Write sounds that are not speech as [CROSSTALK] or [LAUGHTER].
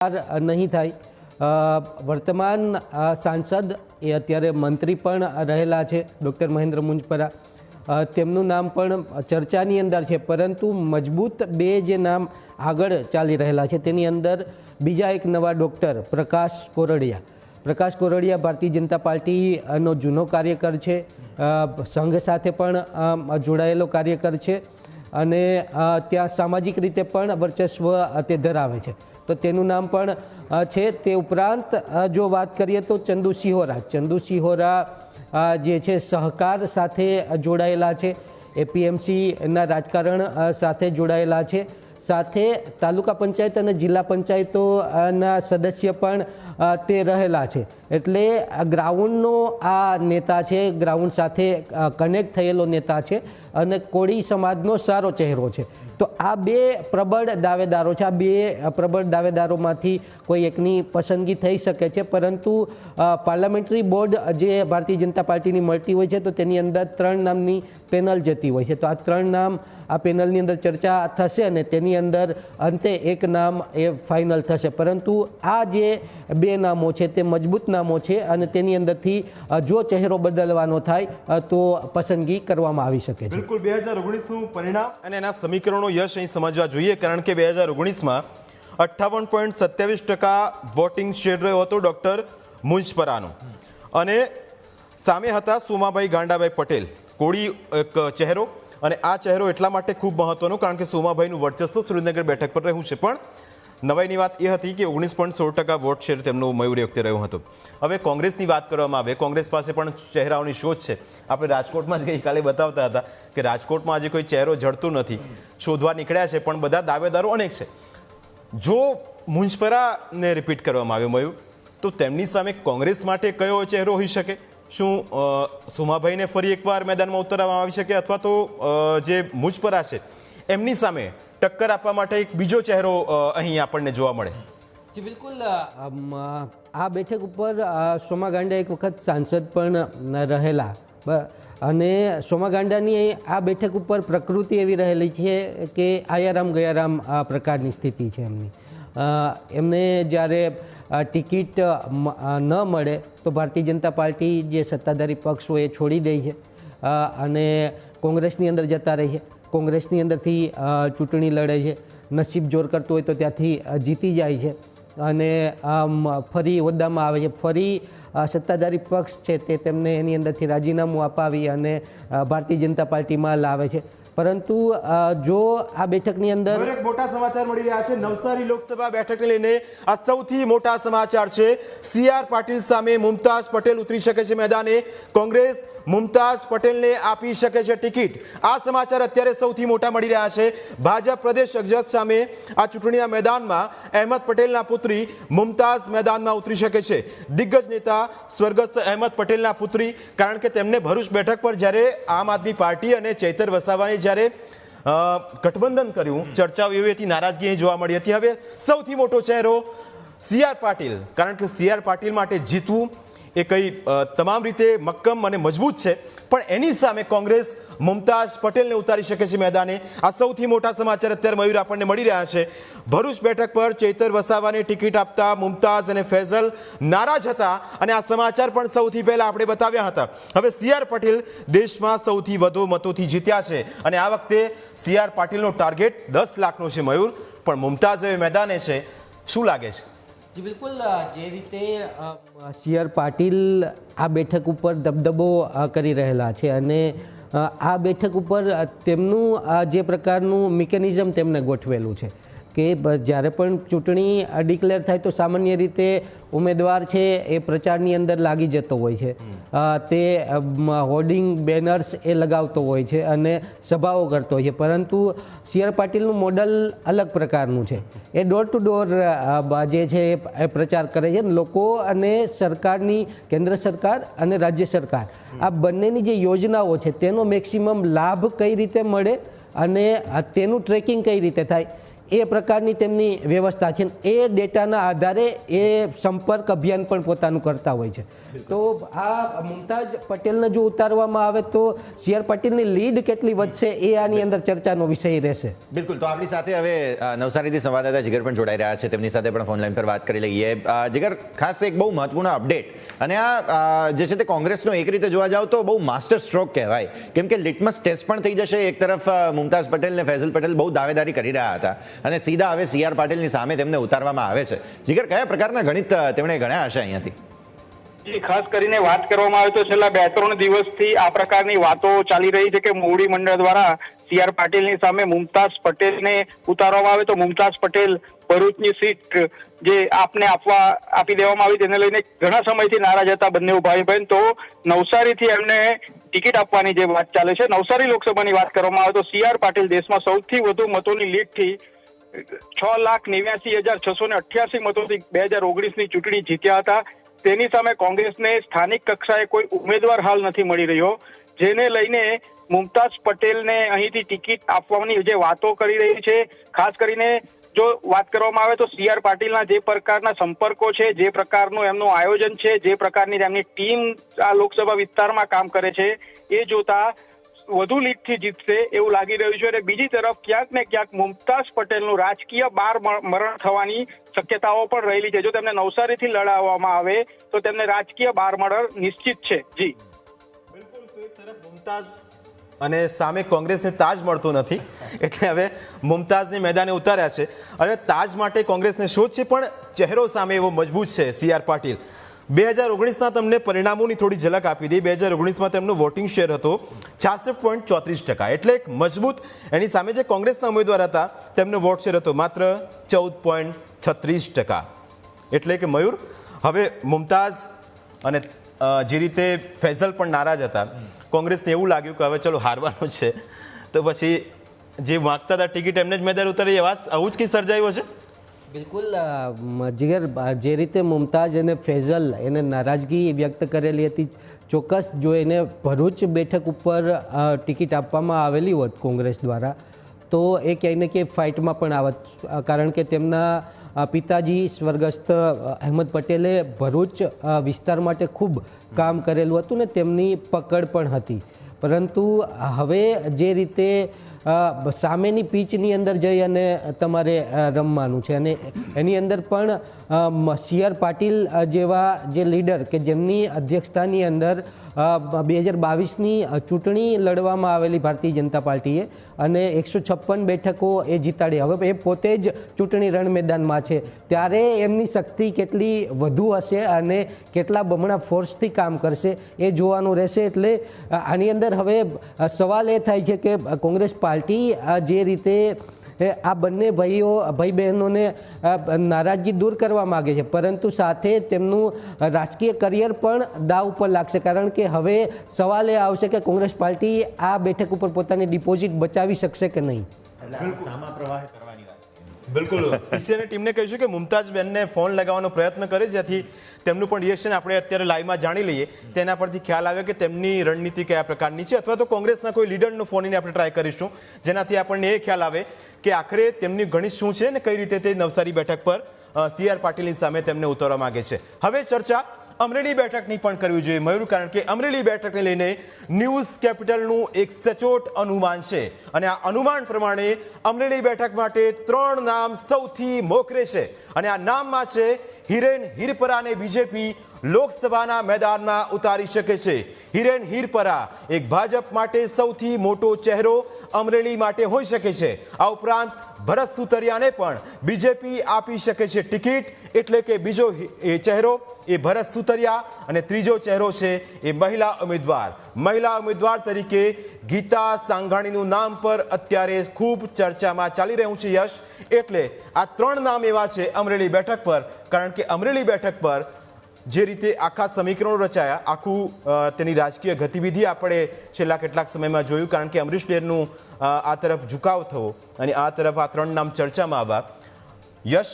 નહીં થાય. વર્તમાન સાંસદ એ અત્યારે મંત્રી પણ રહેલા છે, ડૉક્ટર મહેન્દ્ર મુંજપરા. તેમનું નામ પણ ચર્ચાની અંદર છે, પરંતુ મજબૂત બે જે નામ આગળ ચાલી રહેલા છે, તેની અંદર બીજા એક નવા ડૉક્ટર, પ્રકાશ કોરડિયા. પ્રકાશ કોરડિયા ભારતીય જનતા પાર્ટીનો જૂનો કાર્યકર છે સંઘ સાથે પણ જોડાયેલો કાર્યકર છે. અને ત્યાં સામાજિક રીતે પણ વર્ચસ્વ તે ધરાવે છે. તો તેનું નામ પણ છે તે ઉપરાંત જો વાત કરીએ તો ચંદુ સિહોરા. ચંદુ સિહોરા જે છે સહકાર સાથે જોડાયેલા છે. એપીએમસીના રાજકારણ સાથે જોડાયેલા છે. સાથે તાલુકા પંચાયત અને જિલ્લા પંચાયતોના સદસ્ય પણ તે રહેલા છે. એટલે ગ્રાઉન્ડનો આ નેતા છે, ગ્રાઉન્ડ સાથે કનેક્ટ થયેલો નેતા છે અને કોળી સમાજનો સારો ચહેરો છે. તો આ બે પ્રબળ દાવેદારો છે, આ બે પ્રબળ દાવેદારોમાંથી કોઈ એકની પસંદગી થઈ શકે છે, પરંતુ પાર્લામેન્ટરી બોર્ડ જે ભારતીય જનતા પાર્ટીની મળતી હોય છે, તો તેની અંદર ત્રણ નામની પેનલ જતી હોય છે. તો આ ત્રણ નામ આ પેનલની અંદર ચર્ચા થશે અને તેની અંદર અંતે એક નામ એ ફાઇનલ થશે. પરંતુ આ જે બે નામો છે, તે મજબૂત નામો છે અને તેની અંદરથી જો ચહેરો બદલવાનો થાય તો પસંદગી કરવામાં આવી શકે છે. બિલકુલ બે હજાર ઓગણીસનું પરિણામ. અને એના સમીકરણો યશ અહીં સમજવા જોઈએ કારણ કે બે હજાર ઓગણીસમાં અઠ્ઠાવન પોઈન્ટ સત્યાવીસ ટકા વોટિંગ શેર રહ્યો હતો ડૉક્ટર મુંજપરાનો. અને સામે હતા સોમાભાઈ ગાંડાભાઈ પટેલ. કોળી એક ચહેરો. અને આ ચહેરો એટલા માટે ખૂબ મહત્વનો કારણ કે સોમાભાઈનું વર્ચસ્વ સુરેન્દ્રનગર બેઠક પર રહ્યું છે. પણ નવાઈની વાત એ હતી કે ઓગણીસ પોઈન્ટ સોળ ટકા વોટ શેર તેમનો મયુરી વખતે રહ્યો હતો. હવે કોંગ્રેસની વાત કરવામાં આવે, કોંગ્રેસ પાસે પણ ચહેરાઓની શોધ છે. આપણે રાજકોટમાં જ ગઈકાલે બતાવતા હતા કે રાજકોટમાં આજે કોઈ ચહેરો જડતો નથી. શોધવા નીકળ્યા છે, પણ બધા દાવેદારો અનેક છે. જો મુંજપરાને રિપીટ કરવામાં આવ્યો મયુર, તો તેમની સામે કોંગ્રેસ માટે કયો ચહેરો હોઈ શકે? શું સોમાભાઈને ફરી એકવાર મેદાનમાં ઉતરવામાં આવી શકે? અથવા તો જે મુંજપરા છે, એમની સામે ટક્કર આપવા માટે એક બીજો ચહેરો અહીં આપણને જોવા મળે. બિલકુલ આ બેઠક ઉપર સોમા ગાંડા એક વખત સાંસદ પણ રહેલા. અને સોમા ગાંડાની આ બેઠક ઉપર પ્રકૃતિ એવી રહેલી છે કે આયારામ ગયારામ આ પ્રકારની સ્થિતિ છે એમની. એમને જ્યારે ટિકિટ ન મળે તો ભારતીય જનતા પાર્ટી જે સત્તાધારી પક્ષ હોય એ છોડી દે છે. અને કોંગ્રેસની અંદર જતા રહે છે. કોંગ્રેસની અંદરથી ચૂંટણી લડે છે, નસીબ જોર કરતું હોય તો ત્યાંથી જીતી જાય છે અને ફરી હોદ્દામાં આવે છે. ફરી સત્તાધારી પક્ષ છે તે તેમને એની અંદરથી રાજીનામું અપાવી અને ભારતીય જનતા પાર્ટીમાં લાવે છે. પરંતુ જો આ બેઠકની અંદર એક મોટા સમાચાર મળી રહ્યા છે. નવસારી લોકસભા બેઠકને લઈને આ સૌથી મોટા સમાચાર છે. સી આર પાટીલ સામે મુમતાઝ પટેલ ઉતરી શકે છે મેદાને. કોંગ્રેસ મુમતાઝ પટેલને આપી શકે છે ટિકિટ. આ સમાચાર અત્યારે સૌથી મોટા મળી રહ્યા છે. ભાજપ પ્રદેશ અધ્યક્ષ સામે આ ચૂંટણીના મેદાનમાં અહેમદ પટેલના પુત્રી મુમતાઝ મેદાનમાં ઉતરી શકે છે. દિગ્ગજ નેતા સ્વર્ગસ્થ અહેમદ પટેલના પુત્રી, કારણ કે તેમને ભરૂચ બેઠક પર જ્યારે આમ આદમી પાર્ટી અને ચૈતર વસાવાની જ્યારે ગઠબંધન કર્યું, ચર્ચાઓ એવી હતી, નારાજગી જોવા મળી હતી. હવે સૌથી મોટો ચહેરો સી આર પાટીલ. કારણ કે સી આર પાટીલ માટે જીતવું એ કઈ તમામ રીતે મક્કમ અને મજબૂત છે. પણ એની સામે કોંગ્રેસ મુમતાઝ પટેલને ઉતારી શકે છે મેદાને. આ સૌથી મોટા સમાચાર અત્યારે મયુર આપણને મળી રહ્યા છે. ભરૂચ બેઠક પર ચૈતર વસાવાની ટિકિટ આપતા મુમતાઝ અને ફૈઝલ નારાજ હતા અને આ સમાચાર પણ સૌથી પહેલા આપણે બતાવ્યા હતા. હવે સી આર પટેલ દેશમાં સૌથી વધુ મતોથી જીત્યા છે અને આ વખતે સી આર પાટીલનો ટાર્ગેટ દસ લાખનો છે મયુર. પણ મુમતાઝ હવે મેદાને છે. શું લાગે છે? બિલકુલ જે રીતે સી આર પાટીલ આ બેઠક ઉપર દબદબો કરી રહેલા છે અને આ બેઠક ઉપર તેમનું આ જે પ્રકારનું મિકેનિઝમ તેમને ગોઠવેલું છે. કે જ્યારે પણ ચૂંટણી ડિક્લેર થાય તો સામાન્ય રીતે ઉમેદવાર છે એ પ્રચારની અંદર લાગી જતો હોય છે. તે હોર્ડિંગ બેનર્સ એ લગાવતો હોય છે અને સભાઓ કરતો હોય છે. પરંતુ સી આર પાટીલનું મોડલ અલગ પ્રકારનું છે. એ ડોર ટુ ડોર જે છે એ પ્રચાર કરે છે. લોકો અને સરકારની કેન્દ્ર સરકાર અને રાજ્ય સરકાર આ બંનેની જે યોજનાઓ છે તેનો મેક્સિમમ લાભ કઈ રીતે મળે અને તેનું ટ્રેકિંગ કઈ રીતે થાય? એ પ્રકારની તેમની વ્યવસ્થા છે. એ ડેટાના આધારે એ સંપર્ક અભિયાન પણ પોતાનું કરતા હોય છે. તો આ મુમતાજ પટેલને જો ઉતારવામાં આવે તો સી આર પટેલની લીડ કેટલી વધશે એ આની અંદર ચર્ચાનો વિષય રહેશે. બિલકુલ. તો આપણી સાથે હવે નવસારીથી સંવાદદાતા જીગર પણ જોડાઈ રહ્યા છે. તેમની સાથે પણ ફોન લાઈન પર વાત કરી લઈએ. જીગર ખાસ એક બહુ મહત્વપૂર્ણ અપડેટ અને આ જે છે તે કોંગ્રેસનો એક રીતે જોવા જાવ તો બહુ માસ્ટર સ્ટ્રોક કહેવાય. કેમ કે લિટમસ ટેસ્ટ પણ થઈ જશે. એક તરફ મુમતાઝ પટેલ ને ફૈઝલ પટેલ બહુ દાવેદારી કરી રહ્યા હતા. અને સીધા હવે સી આર પાટીલની સામે તેમને ઉતારવામાં આવે છે. જીગર, કયા પ્રકારના ગણિત તેમણે ગણ્યા હશે અહીંયાથી? ખાસ કરીને વાત કરવામાં આવે તો છેલ્લા બે ત્રણ દિવસથી આ પ્રકારની વાતો ચાલી રહી છે કે મોવડી મંડળ દ્વારા સી આર પાટીલની સામે મુમતાઝ પટેલને ઉતારવામાં આવે તો મુમતાઝ પટેલ ભરૂચની સીટ જે આપને આપવા, આપી દેવામાં આવી તેને લઈને ઘણા સમયથી નારાજ હતા બંને ભાઈ બહેન. તો નવસારીથી એમને ટિકિટ આપવાની જે વાત ચાલે છે, નવસારી લોકસભાની વાત કરવામાં આવે તો સી આર પાટીલ દેશમાં સૌથી વધુ મતોની લીડથી છ લાખ નેવ્યાસી હજાર છસો ને અઠ્યાસી મતોથી બે હજાર ઓગણીસની ચૂંટણી જીત્યા હતા. તેની સામે કોંગ્રેસને સ્થાનિક કક્ષાએ કોઈ ઉમેદવાર હાલ નથી મળી રહ્યો, જેને લઈને મુમતાઝ પટેલને અહીંથી ટિકિટ આપવાની જે વાતો કરી રહી છે, ખાસ કરીને જો વાત કરવામાં આવે તો સી આર પાટીલના જે પ્રકારના સંપર્કો છે, જે પ્રકારનું એમનું આયોજન છે, જે પ્રકારની તેમની ટીમ આ લોકસભા વિસ્તારમાં કામ કરે છે, એ જોતા વધુ લીડથી જીતશે એવું લાગી રહ્યું છે અને બીજી તરફ ક્યાંક ને ક્યાંક મુમતાઝ પટેલનું રાજકીય બાર મરણ થવાની શક્યતાઓ પણ રહેલી છે. જો તેમને નવસારીથી લડાવવામાં આવે, તો તેમને રાજકીય બાર મરણ નિશ્ચિત છે. જી. મુમતાઝ અને સામે કોંગ્રેસને તાજ મળતો નથી, એટલે હવે મુમતાઝને મેદાને ઉતાર્યા છે. હવે તાજ માટે કોંગ્રેસને શોધ છે, પણ ચહેરો સામે એવો મજબૂત છે સી આર પાટીલ. બે હજાર ઓગણીસના તમને પરિણામોની થોડી ઝલક આપી દઈ બે હજાર ઓગણીસમાં તેમનો વોટિંગ શેર હતો છાસઠ પોઈન્ટ ચોત્રીસ ટકા. એટલે એક મજબૂત એની સામે જે કોંગ્રેસના ઉમેદવાર હતા, તેમનો વોટ શેર હતો માત્ર ચૌદ પોઈન્ટ છત્રીસ ટકા. એટલે કે મયુર, હવે મુમતાઝ અને જે રીતે ફેઝલ પણ નારાજ હતા, કોંગ્રેસને એવું લાગ્યું કે હવે ચલો હારવાનું છે. તો પછી જે માગતા હતા ટિકિટ એમને જ મેદાન ઉતારી એવા આવું જ કંઈ સર્જાયું હશે? બિલકુલ જીગર જે રીતે મુમતાજ અને ફૈઝલ એને નારાજગી વ્યક્ત કરેલી હતી, ચોક્કસ જો એને ભરૂચ બેઠક ઉપર ટિકિટ આપવામાં આવેલી હોત કોંગ્રેસ દ્વારા, તો એ ક્યાંય ને ક્યાંય ફાઇટમાં પણ આવત. કારણ કે તેમના પિતાજી સ્વર્ગસ્થ અહેમદ પટેલે ભરૂચ વિસ્તાર માટે ખૂબ કામ કરેલું હતું ને તેમની પકડ પણ હતી. પરંતુ હવે જે રીતે સામેની પીચની અંદર જઈ અને તમારે રમવાનું છે. અને એની અંદર પણ સી આર પાટીલ જેવા જે લીડર કે જેમની અધ્યક્ષતાની અંદર બે હજાર બાવીસની ચૂંટણી લડવામાં આવેલી ભારતીય જનતા પાર્ટીએ અને એકસો છપ્પન બેઠકો એ જીતાડી. હવે એ પોતે જ ચૂંટણી રણ મેદાનમાં છે. ત્યારે એમની શક્તિ કેટલી વધુ હશે અને કેટલા બમણા ફોર્સથી કામ કરશે એ જોવાનું રહેશે. એટલે આની અંદર હવે સવાલ એ થાય છે કે કોંગ્રેસ પાર્ટી જે રીતે આ બંને ભાઈઓ, ભાઈ બહેનોને નારાજગી દૂર કરવા માગે છે. પરંતુ સાથે તેમનું રાજકીય કરિયર પણ દાવ ઉપર લાગશે. કારણ કે હવે સવાલ એ આવશે કે કોંગ્રેસ પાર્ટી આ બેઠક ઉપર પોતાની ડિપોઝિટ બચાવી શકશે કે નહીં? સામા પ્રવાહ કરવાની વાત બિલકુલ. [LAUGHS] પીસીએની ટીમને કહીશું કે મુમતાજ બેનને ફોન લગાવવાનો પ્રયત્ન કરે જેથી તેમનું પણ રિએક્શન આપણે અત્યારે લાઈવમાં જાણી લઈએ. તેના પરથી ખ્યાલ આવે કે તેમની રણનીતિ કયા પ્રકારની છે અથવા તો કોંગ્રેસના કોઈ લીડરનો ફોનને આપણે ટ્રાય કરીશું. જેનાથી આપણને એ ખ્યાલ આવે કે આખરે તેમની ગણિત શું છે અને કઈ રીતે તે નવસારી બેઠક પર સી આર પાટીલની સામે તેમને ઉતારવા માગે છે. હવે ચર્ચા અમરેલી બેઠકની પણ કરવી જોઈએ મયુર, કારણ કે અમરેલી બેઠકને લઈને ન્યૂઝ કેપિટલનું એક સચોટ અનુમાન છે. અને આ અનુમાન પ્રમાણે અમરેલી બેઠક માટે ત્રણ નામ સૌથી મોખરે છે. અને આ નામમાં છે હિરેન હિરપરા અને બીજેપી લોકસભાના મેદાનમાં ઉતારી શકે છે. હિરેન હિરપરા એક ભાજપ માટે સૌથી મોટો ચહેરો અમરેલી માટે હોઈ શકે છે. આ ઉપરાંત ભરત સુતરિયાને પણ બીજેપી આપી શકે છે ટિકિટ. એટલે કે બીજો એ ચહેરો એ ભરત સુતરિયા અને ત્રીજો ચહેરો છે એ મહિલા ઉમેદવાર. મહિલા ઉમેદવાર તરીકે ગીતા સાંઘાણીનું નામ પર અત્યારે ખૂબ ચર્ચામાં ચાલી રહ્યું છે યશ. એટલે આ ત્રણ નામ એવા છે અમરેલી બેઠક પર. કારણ કે અમરેલી બેઠક પર જે રીતે આખા સમીકરણો રચાયા, આખું તેની રાજકીય ગતિવિધિ આપણે છેલ્લા કેટલાક સમયમાં જોયું, કારણ કે અમરીશ ડેરનું આ તરફ ઝુકાવ થવો અને આ તરફ આ ત્રણ નામ ચર્ચામાં આવ્યા. યશ